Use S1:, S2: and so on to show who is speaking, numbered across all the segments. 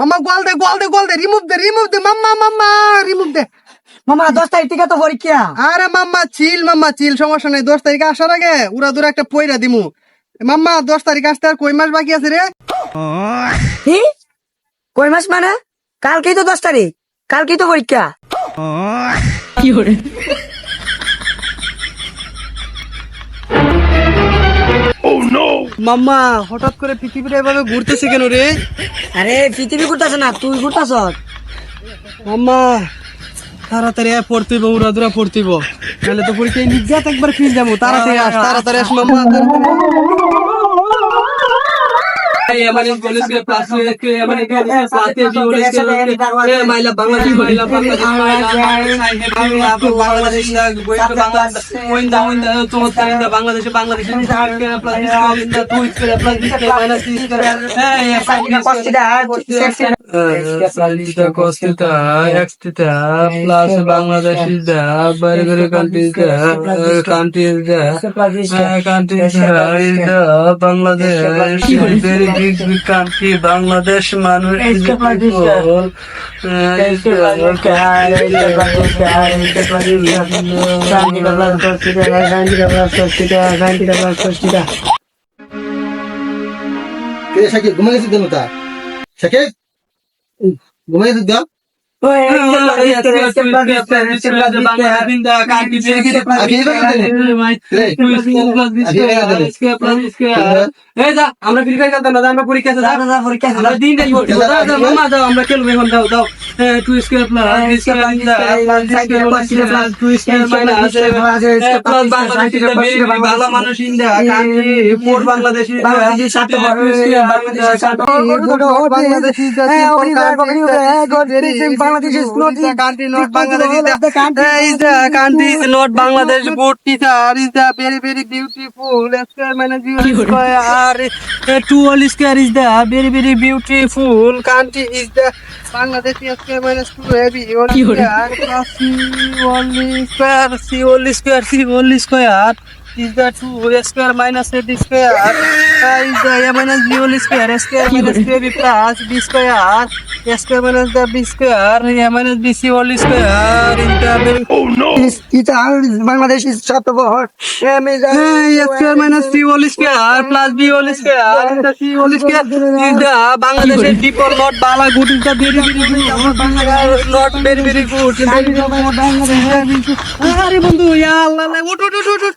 S1: মামা গোল দে গোল দে গোল দে রিমুভ দে রিমুভ দে মাম্মা মাম্মা রিমুভ দে।
S2: মামা দশ তারিখ থেকে তো পরীক্ষা।
S1: আরে মাম্মা চিল মাম্মা চিল সমস্যা নাই। দশ তারিখ আসার আগে উড়া দূরা একটা পয়রা দিমু। মাম্মা দশ তারিখ আসতে আর কই মাস বাকি আছে রে?
S2: কই মাস মানে? কালকেই তো দশ তারিখ। কালকেই তো পরীক্ষা।
S1: কি মাম্মা হঠাৎ করে পৃথিবীটা এভাবে ঘুরতেছে কেন রে?
S2: আরে পৃথিবী ঘুরতেছে না তুই ঘুরতাছ।
S1: মাম্মা তাড়াতাড়ি আয় পড়তেইব উড়া দুরা পড়তেইব নাহলে তো পরীক্ষায় নির্যাত একবার ফিস যাব। তাড়াতাড়ি আস তাড়াতাড়ি আস মাম্মা।
S3: এমানি কলেজকে পাস করে এমানি সাথে জীবনে এ মাইলা Bangladesh There, countries there is the Bangladesh, very big big country, Bangladesh, মানুষ uh, is the
S4: কে শাকিব ঘুমাই গেছিস
S3: আমরা ফ্রি ফায়ার খেলতাম আমরা পরীক্ষা আমরা দিন মামা খেলব এখন দাও দাও two square plus two square Bangladesh ভালো মানুষ ইন্ডিয়া কান্ট্রি বাংলাদেশ
S2: বাংলাদেশি সাথে
S1: Bangladesh beautiful square minus beauty square uh, two whole square is the very very beautiful country is the Bangladesh square minus two heavy whole square plus C whole square C whole square C whole square is the two square minus a uh, is minus b whole square square minus b b plus b square a square minus the b square a minus b whole square is the very
S2: Bangladesh সাত বহর
S1: Hey, a square minus c whole square plus b whole square is the c whole square is the Bangladesh people not bala good is the very very good Bangladesh not very very good আরে বন্ধু ইয়া আল্লাহ উঠ উঠ উঠ, উঠ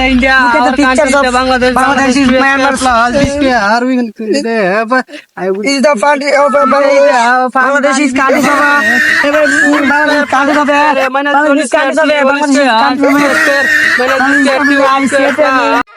S1: the India
S2: Look at the pictures of
S1: Bangladesh
S2: Bangladesh is Myanmar.
S1: plus are we
S2: is the country of Bangladesh is country of Bangladesh country Bangladesh country of Bangladesh of
S1: minus